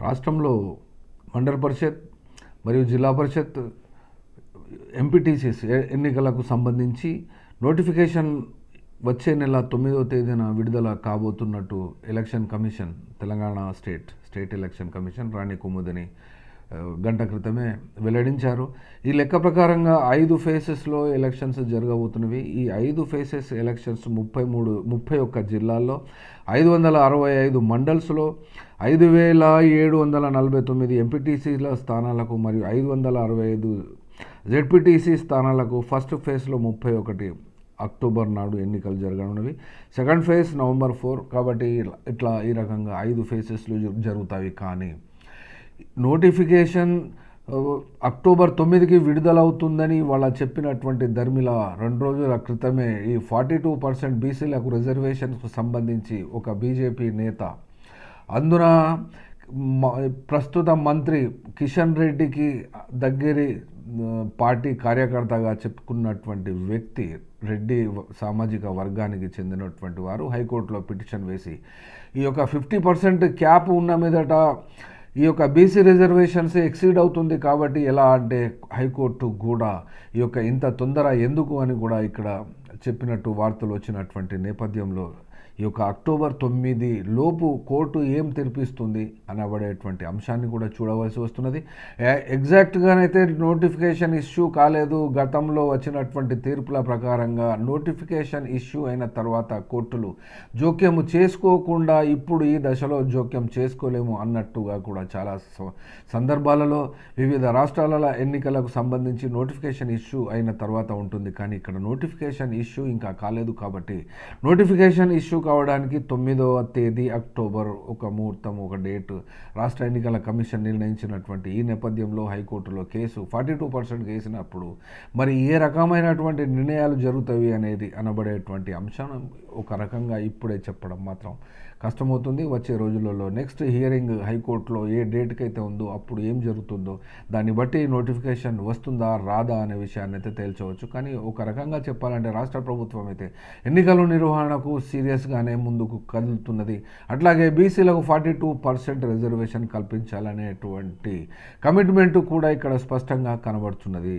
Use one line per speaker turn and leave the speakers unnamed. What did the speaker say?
రాష్ట్రంలో మండల పరిషత్ మరియు జిల్లా పరిషత్ ఎంపీటీసీస్ ఎన్నికలకు సంబంధించి నోటిఫికేషన్ వచ్చే నెల తొమ్మిదవ తేదీన విడుదల కాబోతున్నట్టు election commission Telangana state state election commission Rani Kumudini గంట క్రితమే వెల్లడించారు. ఈ లెక్క ప్రకారంగా ఐదు ఫేసెస్లో ఎలక్షన్స్ జరగబోతున్నవి. ఈ ఐదు ఫేసెస్ ఎలక్షన్స్ ముప్పై మూడు ముప్పై ఒక్క జిల్లాల్లో ఐదు వందల అరవై ఐదు మండల్స్లో ఐదు వేల ఏడు వందల నలభై తొమ్మిది ఎంపీటీసీల స్థానాలకు మరియు ఐదు వందల అరవై ఐదు జెడ్పీటీసీ స్థానాలకు ఫస్ట్ ఫేజ్లో ముప్పై ఒకటి అక్టోబర్ నాడు ఎన్నికలు జరగనున్నవి. సెకండ్ ఫేజ్ నవంబర్ ఫోర్ కాబట్టి ఇట్లా- ఈ రకంగా ఐదు ఫేసెస్లు జరుగుతాయి కానీ నోటిఫికేషన్ అక్టోబర్ తొమ్మిదికి విడుదలవుతుందని వాళ్ళ చెప్పినటువంటి ధర్మిల రెండు రోజుల క్రితమే ఈ ఫార్టీ టూ పర్సెంట్ బీసీలకు రిజర్వేషన్కు సంబంధించి ఒక బీజేపీ నేత. అందున మ- ప్రస్తుత మంత్రి కిషన్ రెడ్డికి దగ్గరి పార్టీ కార్యకర్తగా చెప్పుకున్నటువంటి వ్యక్తి రెడ్డి సామాజిక వర్గానికి చెందినటువంటి వారు హైకోర్టులో పిటిషన్ వేసి ఈ యొక్క ఫిఫ్టీ పర్సెంట్ క్యాప్ ఉన్న మీదట ఈ యొక్క బీసీ రిజర్వేషన్స్ ఎక్సీడ్ అవుతుంది కాబట్టి ఎలా అంటే హైకోర్టు కూడా ఈ యొక్క ఇంత తొందర ఎందుకు అని కూడా ఇక్కడ చెప్పినట్టు వార్తలు వచ్చినటువంటి నేపథ్యంలో ఈ యొక్క అక్టోబర్ తొమ్మిది లోపు కోర్టు ఏం తెరిపిస్తుంది అనబడేటువంటి అంశాన్ని కూడా చూడవలసి వస్తున్నది. ఎగ్జాక్ట్గానైతే నోటిఫికేషన్ ఇష్యూ కాలేదు గతంలో వచ్చినటువంటి తీర్పుల ప్రకారంగా నోటిఫికేషన్ ఇష్యూ అయిన తర్వాత కోర్టులు జోక్యం చేసుకోకుండా ఇప్పుడు ఈ దశలో జోక్యం చేసుకోలేము అన్నట్టుగా కూడా చాలా స- సందర్భాలలో వివిధ రాష్ట్రాల ఎన్నికలకు సంబంధించి నోటిఫికేషన్ ఇష్యూ అయిన తర్వాత ఉంటుంది. కానీ ఇక్కడ నోటిఫికేషన్ ఇష్యూ ఇంకా కాలేదు కాబట్టి నోటిఫికేషన్ ఇష్యూ కావడానికి తొమ్మిదవ తేదీ అక్టోబర్ ఒక ముహూర్తం ఒక డేట్. రాష్ట్ర ఎన్నికల కమిషన్ నిర్ణయించినటువంటి ఈ నేపథ్యంలో హైకోర్టులో కేసు ఫార్టీ టూ పర్సెంట్ వేసినప్పుడు మరి ఏ రకమైనటువంటి నిర్ణయాలు జరుగుతాయి అనేది అనబడేటువంటి అంశం ఒక రకంగా ఇప్పుడే చెప్పడం మాత్రం కష్టమవుతుంది. వచ్చే రోజులలో నెక్స్ట్ హియరింగ్ హైకోర్టులో ఏ డేట్కి అయితే ఉందో అప్పుడు ఏం జరుగుతుందో దాన్ని బట్టి నోటిఫికేషన్ వస్తుందా రాదా అనే విషయాన్ని అయితే తేల్చవచ్చు. కానీ ఒక రకంగా చెప్పాలంటే రాష్ట్ర ప్రభుత్వం అయితే ఎన్నికల నిర్వహణకు సీరియస్గానే ముందుకు కదులుతున్నది. అట్లాగే బీసీలకు ఫార్టీ టూ పర్సెంట్ రిజర్వేషన్ కల్పించాలనేటువంటి కమిట్మెంట్ కూడా ఇక్కడ స్పష్టంగా కనబడుతున్నది.